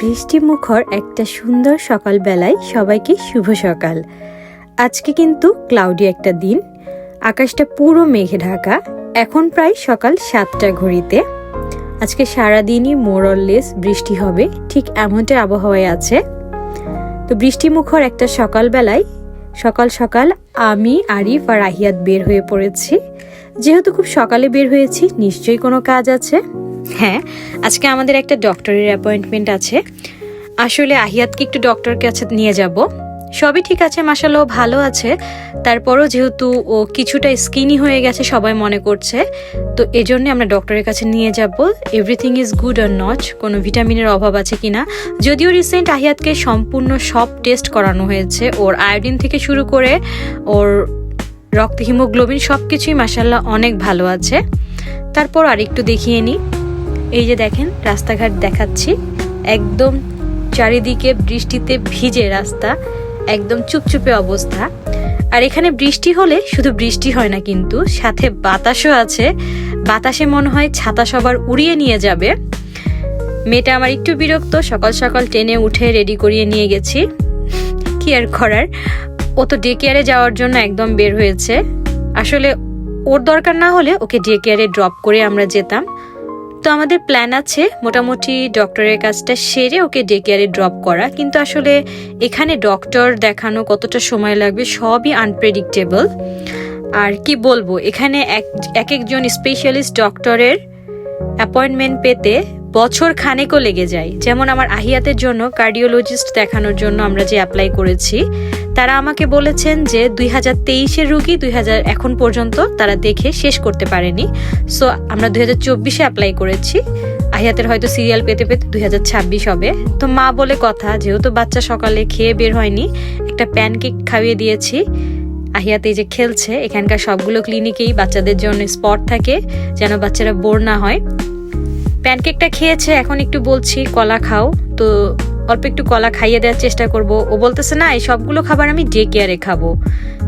বৃষ্টি মুখর একটা সুন্দর সকালবেলায় সবাইকে শুভ সকাল। আজকে কিন্তু ক্লাউডি একটা দিন। আকাশটা পুরো মেঘে ঢাকা। এখন প্রায় সকাল সাতটা ঘড়িতে। আজকে সারাদিনই মোরললেস বৃষ্টি হবে। ঠিক এমনটা আবহাওয়ায় আছে। তো বৃষ্টি মুখর একটা সকালবেলায় সকাল সকাল আমি, আরিফ আর আহিয়াত বের হয়ে পড়েছি। যেহেতু খুব সকালে বের হয়েছি, নিশ্চয়ই কোনো কাজ আছে। হ্যাঁ আজকে আমাদের একটা ডক্টরের অ্যাপয়েন্টমেন্ট আছে। আসলে আহিয়াতকে একটু ডক্টর কাছে নিয়ে যাব। সবই ঠিক আছে মাসালো ভালো আছে। তারপরও যেহেতু ও কিছুটা স্কিনি হয়ে গেছে, সবাই মনে করছে। তো এজন্য আমরা ডক্টরের কাছে নিয়ে যাব। এভরিথিং ইজ গুড আর নট কোনো ভিটামিনের অভাব আছে কি না যদিও রিসেন্ট আহিয়াতকে সম্পূর্ণ সব টেস্ট করানো হয়েছে। ওর আয়োডিন থেকে শুরু করে ওর রক্ত হিমোগ্লোবিন সব কিছুই মাসাল্লাহ অনেক ভালো আছে। তারপর আর একটু দেখিয়ে নিই। এই যে দেখেন, রাস্তাঘাট দেখাচ্ছি। একদম চারিদিকে বৃষ্টিতে ভিজে রাস্তা, একদম চুপচুপে অবস্থা। আর এখানে বৃষ্টি হলে শুধু বৃষ্টি হয় না কিন্তু, সাথে বাতাসও আছে। বাতাসে মনে হয় ছাতা সবার উড়িয়ে নিয়ে যাবে। মেয়েটা আমার একটু বিরক্ত, সকাল সকাল ট্রেনে উঠে রেডি করিয়ে নিয়ে গেছি। কি আর করার? ও তো ডে কেয়ারে যাওয়ার জন্য একদম বের হয়েছে। আসলে ওর দরকার না হলে ওকে ডে কেয়ারে ড্রপ করে আমরা যেতাম। তো আমাদের প্ল্যান আছে, মোটামুটি ডক্টরের কাজটা সেরে ওকে ডে কেয়ারে ড্রপ করা। কিন্তু আসলে এখানে ডক্টর দেখানো কতটা সময় লাগবে সবই আনপ্রেডিক্টেবল আর কি বলব, এখানে এক এক একজন স্পেশালিস্ট ডক্টরের অ্যাপয়েন্টমেন্ট পেতে বছর খানেকও লেগে যায়। যেমন আমার আহিয়াতের জন্য কার্ডিওলজিস্ট দেখানোর জন্য আমরা যে অ্যাপ্লাই করেছি তারা আমাকে বলেছেন যে দুই হাজার তেইশের রুগী দুই হাজার এখন পর্যন্ত তারা দেখে শেষ করতে পারেনি। সো আমরা দুই হাজার চব্বিশে অ্যাপ্লাই করেছি। আহিয়াতের হয়তো সিরিয়াল পেতে পেতে দুই হাজার ছাব্বিশ হবে। তো মা বলে কথা, যেহেতু বাচ্চা সকালে খেয়ে বের হয়নি, একটা প্যানকেক খাইয়ে দিয়েছি। আহিয়াতে যে খেলছে, এখানকার সবগুলো ক্লিনিকেই বাচ্চাদের জন্য স্পট থাকে, যেন বাচ্চারা বোর না হয়। প্যানকেকটা খেয়েছে, এখন একটু বলছি, কলা খাও। তো অল্প একটু কলা খাইয়ে দেওয়ার চেষ্টা করব। ও বলতেছে, না, এই সবগুলো খাবার আমি ডে কেয়ারে খাব।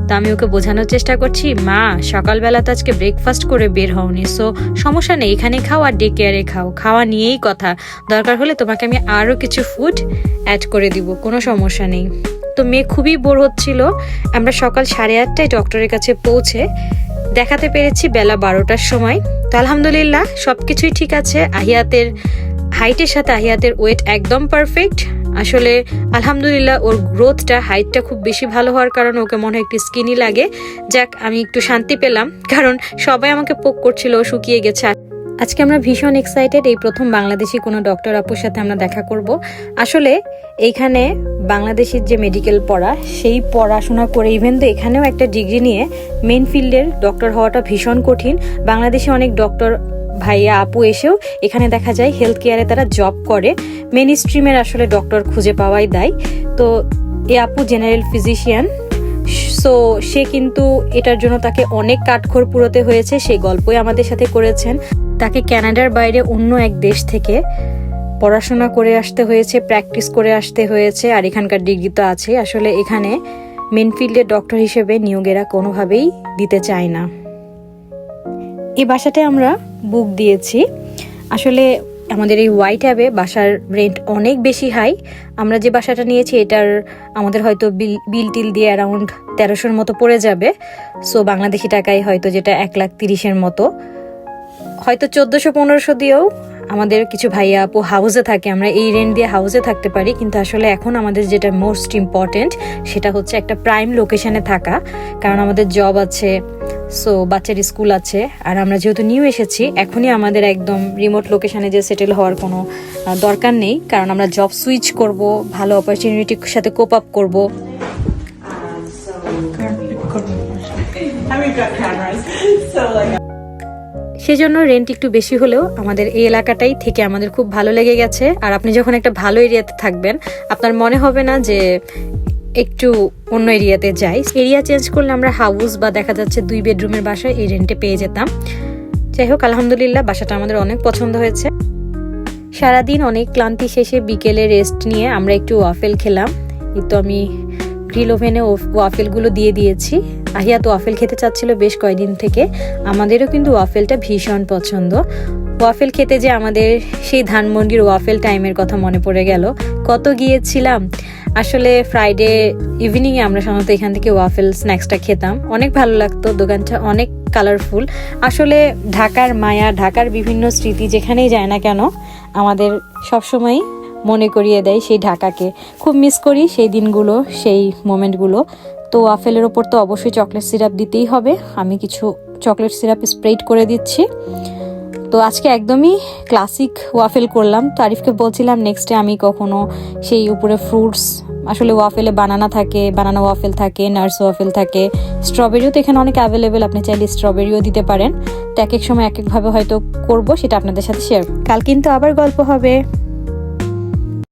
তো আমি ওকে বোঝানোর চেষ্টা করছি, মা, সকালবেলা তো আজকে ব্রেকফাস্ট করে বের হওনি সো সমস্যা নেই এখানে খাও আর ডে কেয়ারে খাও। খাওয়া নিয়েই কথা। দরকার হলে তোমাকে আমি আরও কিছু ফুড অ্যাড করে দিব, কোনো সমস্যা নেই। তো মেয়ে খুবই বোর হচ্ছিল। আমরা সকাল সাড়ে আটটায় ডক্টরের কাছে পৌঁছে দেখাতে পেরেছি বেলা বারোটার সময়। তো আলহামদুলিল্লাহ সব কিছুই ঠিক আছে। আহিয়াতের হাইটের সাথে আহিয়াতের ওয়েট একদম পারফেক্ট আসলে, আলহামদুলিল্লাহ, ওর গ্রোথটা হাইটটা খুব বেশি ভালো হওয়ার কারণে ওকে মনে হয় একটু স্কিনি লাগে। যাক, আমি একটু শান্তি পেলাম, কারণ সবাই আমাকে পোক করছিল শুকিয়ে গেছে। আজকে আমরা ভীষণ এক্সাইটেড এই প্রথম বাংলাদেশি কোনো ডক্টর আপুর সাথে আমরা দেখা করব। আসলে, এইখানে বাংলাদেশের যে মেডিকেল পড়া, সেই পড়াশোনা করে ইভেন তো এখানেও একটা ডিগ্রি নিয়ে মেন ফিল্ডের ডক্টর হওয়াটা ভীষণ কঠিন। বাংলাদেশে অনেক ডক্টর ভাইয়া আপু এসেও এখানে দেখা যায় হেলথ কেয়ারে তারা জব করে। মেন স্ট্রিমের আসলে ডক্টর খুঁজে পাওয়াই দেয়। তো এ আপু জেনারেল ফিজিশিয়ান সো সে কিন্তু এটার জন্য তাকে অনেক কাঠখড় পুরোতে হয়েছে, সেই গল্পই আমাদের সাথে করেছেন। তাকে ক্যানাডার বাইরে অন্য এক দেশ থেকে পড়াশোনা করে আসতে হয়েছে প্র্যাকটিস করে আসতে হয়েছে, আর এখানকার ডিগ্রি তো আছে। আসলে এখানে মেনফিল্ডের ডক্টর হিসেবে নিয়োগেরা কোনোভাবেই দিতে চায় না। এই বাসাটায় আমরা বুক দিয়েছি। আসলে আমাদের এই হোয়াইট অ্যাবে বাসার রেন্ট অনেক বেশি হাই আমরা যে বাসাটা নিয়েছি, এটার আমাদের হয়তো বিল বিল টিল দিয়ে অ্যারাউন্ড তেরোশোর মতো পড়ে যাবে। সো বাংলাদেশি টাকায় হয়তো যেটা এক লাখ তিরিশের মতো। হয়তো চোদ্দোশো, পনেরোশো দিয়েও আমাদের কিছু ভাইয়া আপু হাউসে থাকে, আমরা এই রেন্ট দিয়ে হাউসে থাকতে পারি, কিন্তু আসলে এখন আমাদের যেটা মোস্ট ইম্পর্টেন্ট সেটা হচ্ছে একটা প্রাইম লোকেশনে থাকা, কারণ আমাদের জব আছে সো বাচ্চার স্কুল আছে, আর আমরা যেহেতু নিউ এসেছি, এখনই আমাদের একদম রিমোট লোকেশানে যে সেটেল হওয়ার কোনো দরকার নেই, কারণ আমরা জব সুইচ করব, ভালো অপরচুনিটির সাথে কোপ আপ করব got cameras. So, like সেজন্য রেন্ট একটু বেশি হলেও আমাদের এই এলাকাটাই থেকে আমাদের খুব ভালো লেগে গেছে। আর আপনি যখন একটা ভালো এরিয়াতে থাকবেন, আপনার মনে হবে না যে একটু অন্য এরিয়াতে যাই। এরিয়া চেঞ্জ করলে আমরা হাউস বা দেখা যাচ্ছে দুই বেডরুমের বাসা এই রেন্টে পেয়ে যেতাম। যাই হোক, আলহামদুলিল্লাহ বাসাটা আমাদের অনেক পছন্দ হয়েছে। সারাদিন অনেক ক্লান্তি শেষে বিকেলে রেস্ট নিয়ে আমরা একটু ওয়াফেল খেলাম। এই তো আমি গ্রিল ওভেনে ওয়াফেলগুলো দিয়ে দিয়েছি। আহিয়া তো ওয়াফেল খেতে চাচ্ছিল বেশ কয়েকদিন থেকে। আমাদেরও কিন্তু ওয়াফেলটা ভীষণ পছন্দ। ওয়াফেল খেতে যে আমাদের সেই ধানমন্ডির ওয়াফেল টাইমের কথা মনে পড়ে গেল। কত গিয়েছিলাম? আসলে ফ্রাইডে ইভিনিংয়ে আমরা সাধারণত এখান থেকে ওয়াফেল স্ন্যাক্সটা খেতাম। অনেক ভালো লাগতো, দোকানটা অনেক কালারফুল আসলে ঢাকার মায়া, ঢাকার বিভিন্ন স্মৃতি যেখানেই যায় না কেন, আমাদের সবসময় মনে করিয়ে দেয় সেই ঢাকাকে। খুব মিস করি সেই দিনগুলো, সেই মোমেন্টগুলো তো ওয়াফেলের ওপর তো অবশ্যই চকলেট সিরাপ দিতেই হবে। আমি কিছু চকলেট সিরাপ স্প্রেড করে দিচ্ছি। তো আজকে একদমই ক্লাসিক ওয়াফেল করলাম। তো আরিফকে বলছিলাম নেক্সটে আমি কখনো সেই উপরে ফ্রুটস আসলে ওয়াফেলে বানানা থাকে বানানা ওয়াফেল থাকে নার্স ওয়াফেল থাকে। স্ট্রবেরিও তো এখানে অনেক অ্যাভেলেবেল আপনি চাইলে স্ট্রবেরিও দিতে পারেন। তো এক এক সময় এক একভাবে হয়তো করব, সেটা আপনাদের সাথে শেয়ার কাল কিন্তু আবার গল্প হবে।